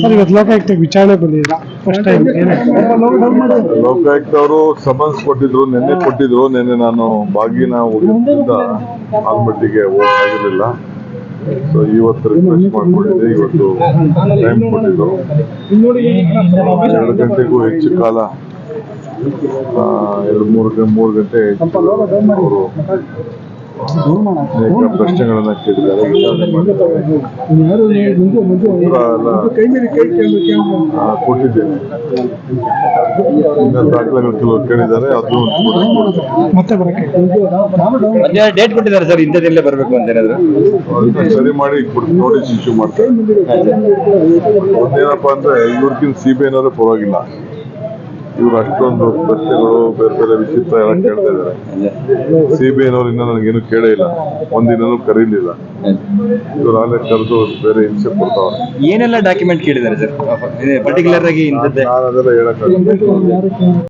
Sir ಇವತ್ತು ಲೋಕಾಯುಕ್ತ ವಿಚಾರಣೆ first time ಅವರು ಸಮನ್ಸ್ ಕೊಟ್ಟಿದ್ರು, ನಿನ್ನೆ ಕೊಟ್ಟಿದ್ರು, ನಿನ್ನೆ ನಾನು ಬಾಗಿನ ಹೋಗಿದ್ದ ಆಲ್ಮಟ್ಟಿಗೆ ಹೋಗಿರಲಿಲ್ಲ ಸೊ ಇವತ್ತು ರಿಕ್ವೆಸ್ಟ್ ಮಾಡ್ಕೊಂಡಿದ್ದೆ, ಇವತ್ತು ಟೈಮ್ ಕೊಟ್ಟಿದ್ರು. ಎರಡು ಗಂಟೆಗೂ ಹೆಚ್ಚು ಕಾಲ ಎರಡು ಮೂರು ಮೂರು ಗಂಟೆ ಅವರು ಅನೇಕ ಪ್ರಶ್ನೆಗಳನ್ನ ಕೇಳಿದ್ದಾರೆ. ಕೊಟ್ಟಿದ್ದೇನೆ. ದಾಖಲೆಗಳು ಕೆಲವು ಕೇಳಿದ್ದಾರೆ ಅದು ಮತ್ತೆ ಡೇಟ್ ಕೊಟ್ಟಿದ್ದಾರೆ ಸರ್ ಇಂಥದ್ದಲ್ಲೇ ಬರಬೇಕು ಅಂತ ಸರಿ ಮಾಡಿ ನೋಟಿಸ್ ಇಶ್ಯೂ ಮಾಡ್ತಾರೆ. ಒಂದೇನಪ್ಪ ಅಂದ್ರೆ ಇವ್ರಿಗಿಂತ ಸಿಬಿ ಐನವರೇ ಪರವಾಗಿಲ್ಲ. ಇವ್ರು ಅಷ್ಟೊಂದು ಪ್ರಶ್ನೆಗಳು ಬೇರೆ ಬೇರೆ ವಿಚಿತ್ರ ಎಲ್ಲ ಕೇಳ್ತಾ ಇದ್ದಾರೆ. ಸಿ ಬಿ ಐನವ್ರು ಇನ್ನೂ ನನಗೇನು ಕೇಳೇ ಇಲ್ಲ. ಒಂದಿನೂ ಕರೀಲಿಲ್ಲ. ಇವ್ರು ಆಗಲೇ ಕರೆದು ಬೇರೆ ಹಿಂಸೆ ಕೊಡ್ತಾವ್ರೆ. ಏನೆಲ್ಲ ಡಾಕ್ಯುಮೆಂಟ್ ಕೇಳಿದ್ದಾರೆ ಸರ್? ಪರ್ಟಿಕ್ಯುಲರ್ ಆಗಿ ಹೇಳಕ್ಕಾಗ ನಾನು ಅದೆಲ್ಲ ಹೇಳಕ್ಕಾಗಲ್ಲ.